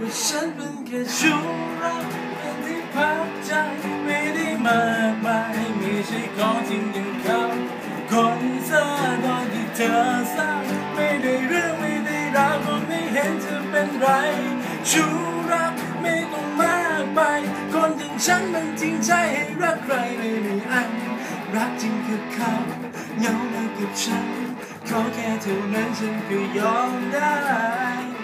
ก็ฉันเป็นแค่ชู้รักเป็นที่พักใจไม่ได้มากมายไม่ใช่ของจริงอย่างเขาคนเธอตอนที่เธอสร้างไม่ได้เรื่องไม่ได้ราวก็ไม่เห็นจะเป็นไรชู้รักไม่ต้องมากไป คนอย่างฉันมันจริงใจให้รักใครไม่มีอัน รักจริงกับเขาเงามากับฉันขอแค่เท่านั้นฉันก็ยอมได้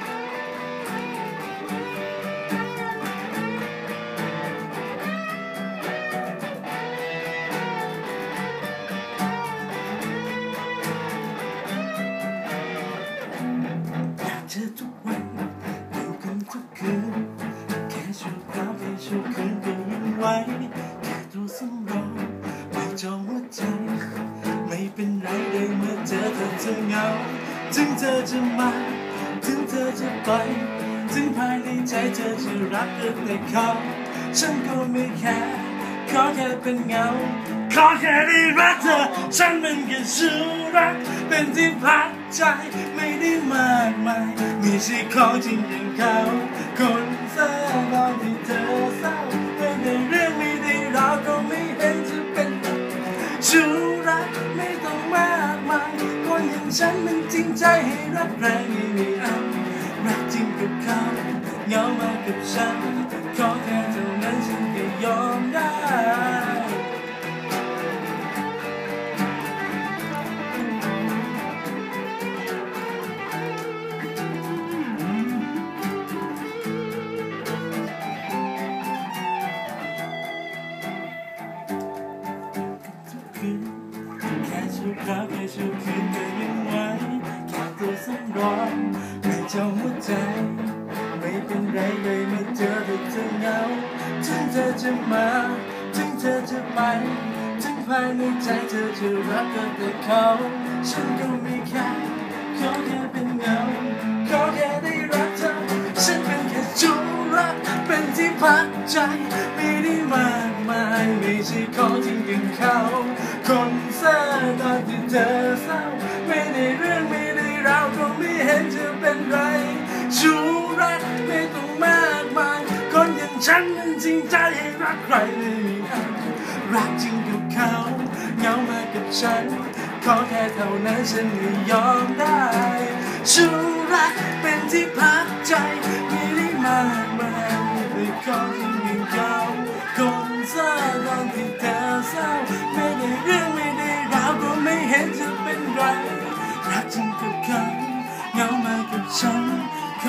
จองหัวใจไม่เป็นไรเลยเมื่อเจอเธอจะเหงา ถึงเธอจะมา ถึงเธอจะไป ถึงภายในใจเธอจะรักเธอแต่เขา ฉันก็ไม่แค่ขอแค่เป็นเงา ขอแค่ได้รักเธอ ฉันเป็นแค่ชู้รัก เป็นที่พักใจไม่ได้มากมายม่ใช่ของจริงอย่างเขาคน ฉันมันจริงใจให้รักใครไม่มีอันรักจริงกับเขาเหงามากับฉัน ขอแค่เท่านั้นฉันก็ยอมได้แค่ชั่วคราวแค่ชั่วคืน รองไม่เจ้าหัวใจ ไม่เป็นไรเลยเมื่อเจอเธอเธอเหงาถึงเธอจะมา ถึงเธอจะไป ถึงภายในใจเธอจะรักก็แต่เขา ฉันก็ไม่แค่ขอแค่เป็นเงาขอแค่ได้รักเธอ ฉันเป็นแค่ชู้รักเป็นที่พักใจ ไม่ได้มากมายไม่ใช่ของจริงอย่างเขา คนเศร้าตอนที่เธอเศร้า ห็นจะเป็นไรชูรักไม่ต้องมากมายคนอย่างฉันมันจริงใจให้รักใครไม่มีอันรักจริงกับเขาเงามากับฉัน ขอแค่เท่านั้นฉันไม่ยอมได้ชูรักเป็นที่พักใจไม่ได้มากมายไม่ขอที่มีเขาคนเศร้าตอนที่เธอเศร้าไม่ได้เรื่องไม่ได้ราวก็ไม่เห็นจะเป็นไรรักจริงกับเขา เหงามากับฉันข